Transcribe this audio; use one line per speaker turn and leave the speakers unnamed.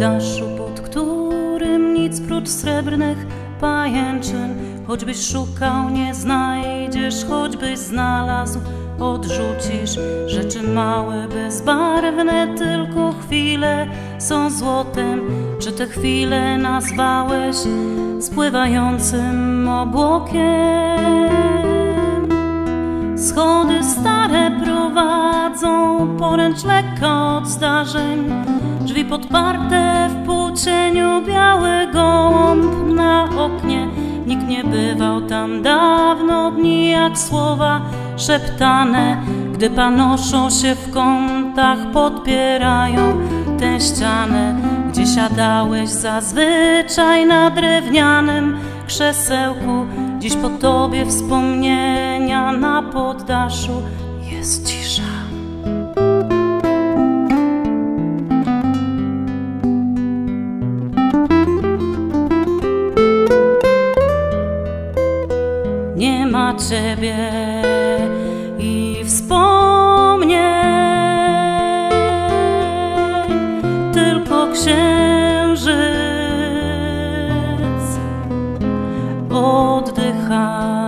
daszczu, pod którym nic prócz srebrnych pajęczyn. Choćbyś szukał, nie znajdziesz, choćbyś znalazł, odrzucisz. Rzeczy małe, bezbarwne, tylko chwile są złotem. Czy te chwile nazwałeś spływającym obłokiem? Schody stare prowadzą, poręcz lekka od zdarzeń. Drzwi podparte w półcieniu, biały gołąb na oknie. Nikt nie bywał tam dawno, dni jak słowa szeptane. Gdy panoszą się w kątach, podbierają tę ścianę, gdzie siadałeś zazwyczaj na drewnianym krzesełku. Dziś po tobie wspomnienia na poddaszu jest cisza. nie ma ciebie i wspomnień, tylko księżyc oddycha.